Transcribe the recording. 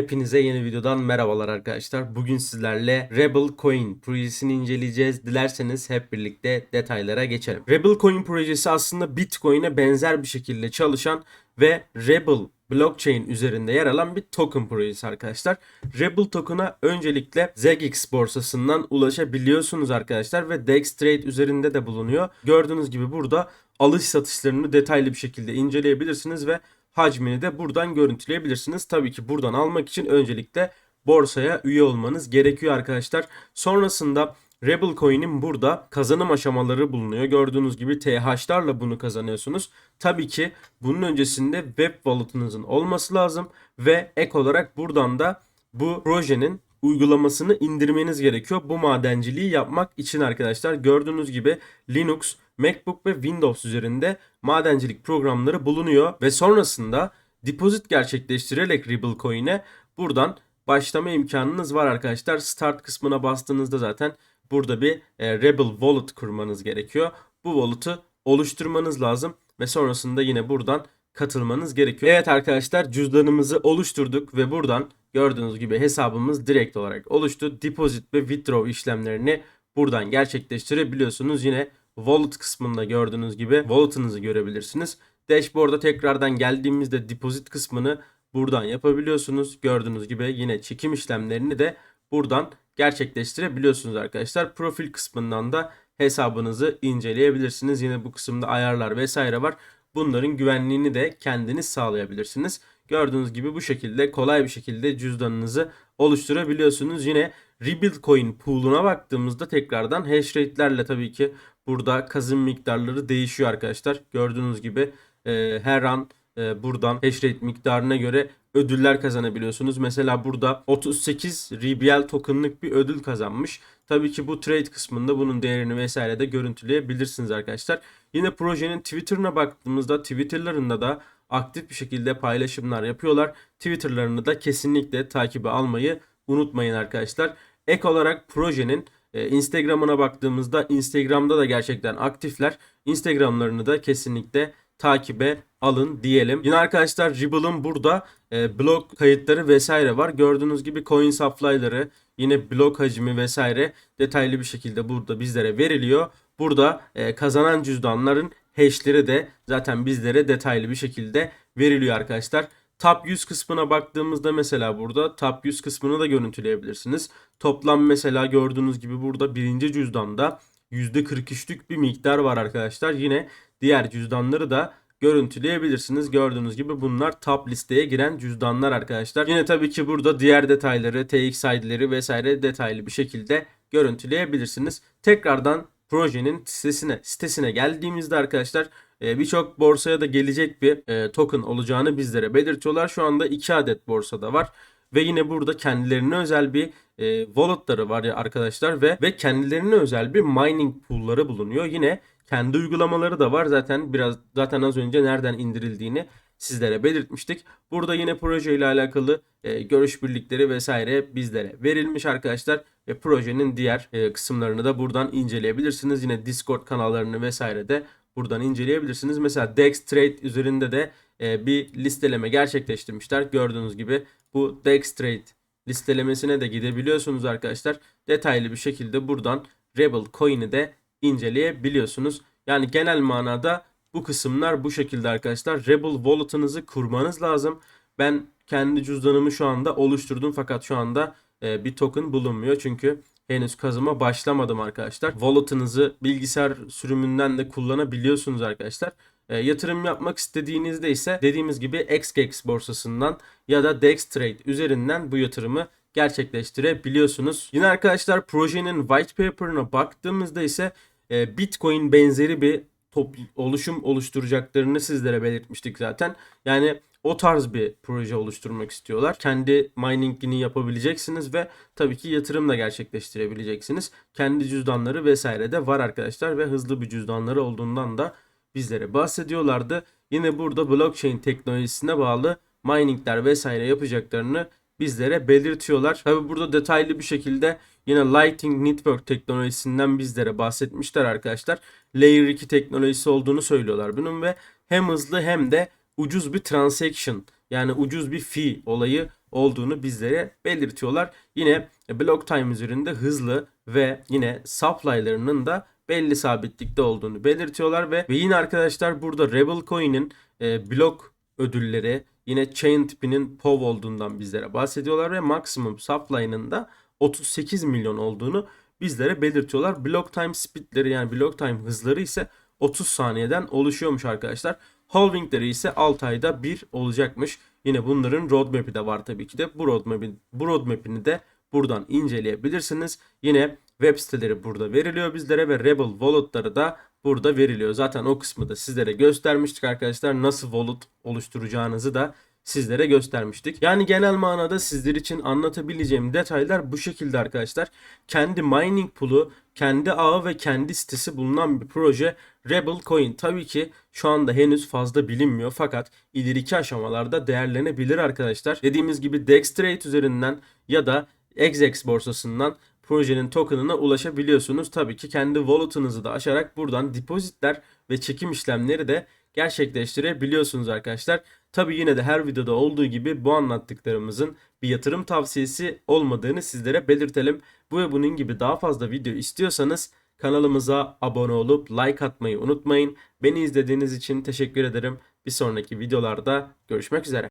Hepinize yeni videodan merhabalar arkadaşlar. Bugün sizlerle Rebel Coin projesini inceleyeceğiz. Dilerseniz hep birlikte detaylara geçelim. Rebel Coin projesi aslında Bitcoin'e benzer bir şekilde çalışan ve Rebel blockchain üzerinde yer alan bir token projesi arkadaşlar. Rebel token'a öncelikle ZEGX borsasından ulaşabiliyorsunuz arkadaşlar ve Dextrade üzerinde de bulunuyor. Gördüğünüz gibi burada alış satışlarını detaylı bir şekilde inceleyebilirsiniz ve hacmini de buradan görüntüleyebilirsiniz. Tabii ki buradan almak için öncelikle borsaya üye olmanız gerekiyor arkadaşlar. Sonrasında Rebel Coin'in burada kazanım aşamaları bulunuyor. Gördüğünüz gibi TH'larla bunu kazanıyorsunuz. Tabii ki bunun öncesinde web wallet'ınızın olması lazım ve ek olarak buradan da bu projenin uygulamasını indirmeniz gerekiyor. Bu madenciliği yapmak için arkadaşlar gördüğünüz gibi Linux, MacBook ve Windows üzerinde madencilik programları bulunuyor ve sonrasında deposit gerçekleştirerek Rebel Coin'e buradan başlama imkanınız var arkadaşlar. Start kısmına bastığınızda zaten burada bir e, Rebel Wallet kurmanız gerekiyor. Bu wallet'ı oluşturmanız lazım ve sonrasında yine buradan katılmanız gerekiyor. Evet arkadaşlar cüzdanımızı oluşturduk ve buradan gördüğünüz gibi hesabımız direkt olarak oluştu. Deposit ve withdraw işlemlerini buradan gerçekleştirebiliyorsunuz. Yine wallet kısmında gördüğünüz gibi wallet'ınızı görebilirsiniz. Dashboard'a tekrardan geldiğimizde deposit kısmını buradan yapabiliyorsunuz. Gördüğünüz gibi yine çekim işlemlerini de buradan gerçekleştirebiliyorsunuz arkadaşlar. Profil kısmından da hesabınızı inceleyebilirsiniz. Yine bu kısımda ayarlar vesaire var. Bunların güvenliğini de kendiniz sağlayabilirsiniz. Gördüğünüz gibi bu şekilde kolay bir şekilde cüzdanınızı oluşturabiliyorsunuz. Yine Rebuild Coin pool'una baktığımızda tekrardan hash rate'lerle tabii ki burada kazım miktarları değişiyor arkadaşlar. Gördüğünüz gibi e, her an e, buradan hash rate miktarına göre ödüller kazanabiliyorsunuz. Mesela burada 38 RBL tokenlık bir ödül kazanmış. Tabii ki bu trade kısmında bunun değerini vesaire de görüntüleyebilirsiniz arkadaşlar. Yine projenin Twitter'ına baktığımızda Twitter'larında da aktif bir şekilde paylaşımlar yapıyorlar. Twitter'larını da kesinlikle takibe almayı unutmayın arkadaşlar. Ek olarak projenin e, Instagram'ına baktığımızda Instagram'da da gerçekten aktifler. Instagram'larını da kesinlikle takibe alın diyelim. Yine arkadaşlar Ripple'ın burada e, kayıtları vesaire var. Gördüğünüz gibi coin supply'ları yine blok hacmi vesaire detaylı bir şekilde burada bizlere veriliyor. Burada e, kazanan cüzdanların hash'leri de zaten bizlere detaylı bir şekilde veriliyor arkadaşlar. Top 100 kısmına baktığımızda mesela burada top 100 kısmını da görüntüleyebilirsiniz. Toplam mesela gördüğünüz gibi burada birinci cüzdanda %43'lük bir miktar var arkadaşlar. Yine diğer cüzdanları da görüntüleyebilirsiniz. Gördüğünüz gibi bunlar top listeye giren cüzdanlar arkadaşlar. Yine tabii ki burada diğer detayları, TX ID'leri vesaire detaylı bir şekilde görüntüleyebilirsiniz. Tekrardan projenin sitesine sitesine geldiğimizde arkadaşlar birçok borsaya da gelecek bir e, token olacağını bizlere belirtiyorlar. Şu anda 2 adet borsada var ve yine burada kendilerine özel bir e, walletları var ya arkadaşlar ve ve kendilerine özel bir mining pool'ları bulunuyor. Yine kendi uygulamaları da var. Zaten biraz zaten az önce nereden indirildiğini sizlere belirtmiştik. Burada yine proje ile alakalı e, görüş birlikleri vesaire bizlere verilmiş arkadaşlar ve projenin diğer e, kısımlarını da buradan inceleyebilirsiniz. Yine Discord kanallarını vesaire de buradan inceleyebilirsiniz. Mesela Dextrade üzerinde de e, bir listeleme gerçekleştirmişler. Gördüğünüz gibi bu Dextrade listelemesine de gidebiliyorsunuz arkadaşlar. Detaylı bir şekilde buradan Rebel Coin'i de inceleyebiliyorsunuz. Yani genel manada bu kısımlar bu şekilde arkadaşlar. Rebel Wallet'ınızı kurmanız lazım. Ben kendi cüzdanımı şu anda oluşturdum fakat şu anda bir token bulunmuyor. Çünkü henüz kazıma başlamadım arkadaşlar. Wallet'ınızı bilgisayar sürümünden de kullanabiliyorsunuz arkadaşlar. E, yatırım yapmak istediğinizde ise dediğimiz gibi XGEX borsasından ya da Dextrade üzerinden bu yatırımı gerçekleştirebiliyorsunuz. Yine arkadaşlar projenin white paper'ına baktığımızda ise e, Bitcoin benzeri bir top, oluşum oluşturacaklarını sizlere belirtmiştik zaten. Yani o tarz bir proje oluşturmak istiyorlar. Kendi miningini yapabileceksiniz ve tabii ki yatırım da gerçekleştirebileceksiniz. Kendi cüzdanları vesaire de var arkadaşlar ve hızlı bir cüzdanları olduğundan da bizlere bahsediyorlardı. Yine burada blockchain teknolojisine bağlı miningler vesaire yapacaklarını bizlere belirtiyorlar. Tabi burada detaylı bir şekilde yine Lightning Network teknolojisinden bizlere bahsetmişler arkadaşlar. Layer 2 teknolojisi olduğunu söylüyorlar bunun ve hem hızlı hem de ucuz bir transaction yani ucuz bir fee olayı olduğunu bizlere belirtiyorlar. Yine block time üzerinde hızlı ve yine supply'larının da belli sabitlikte olduğunu belirtiyorlar ve, ve yine arkadaşlar burada Rebel Coin'in e, blok ödülleri yine chain tipinin POV olduğundan bizlere bahsediyorlar ve maksimum supply'ının da 38 milyon olduğunu bizlere belirtiyorlar. Block time speedleri yani block time hızları ise 30 saniyeden oluşuyormuş arkadaşlar. Halvingleri ise 6 ayda bir olacakmış. Yine bunların roadmap'i de var tabii ki de. Bu roadmap'i bu roadmap'ini de buradan inceleyebilirsiniz. Yine web siteleri burada veriliyor bizlere ve Rebel wallet'ları da burada veriliyor. Zaten o kısmı da sizlere göstermiştik arkadaşlar. Nasıl wallet oluşturacağınızı da sizlere göstermiştik. Yani genel manada sizler için anlatabileceğim detaylar bu şekilde arkadaşlar. Kendi mining pool'u, kendi ağı ve kendi sitesi bulunan bir proje Rebel Coin. Tabii ki şu anda henüz fazla bilinmiyor fakat ileriki aşamalarda değerlenebilir arkadaşlar. Dediğimiz gibi Dextrade üzerinden ya da XX borsasından projenin token'ına ulaşabiliyorsunuz. Tabii ki kendi wallet'ınızı da aşarak buradan depozitler ve çekim işlemleri de gerçekleştirebiliyorsunuz arkadaşlar. Tabii yine de her videoda olduğu gibi bu anlattıklarımızın bir yatırım tavsiyesi olmadığını sizlere belirtelim. Bu ve bunun gibi daha fazla video istiyorsanız kanalımıza abone olup like atmayı unutmayın. Beni izlediğiniz için teşekkür ederim. Bir sonraki videolarda görüşmek üzere.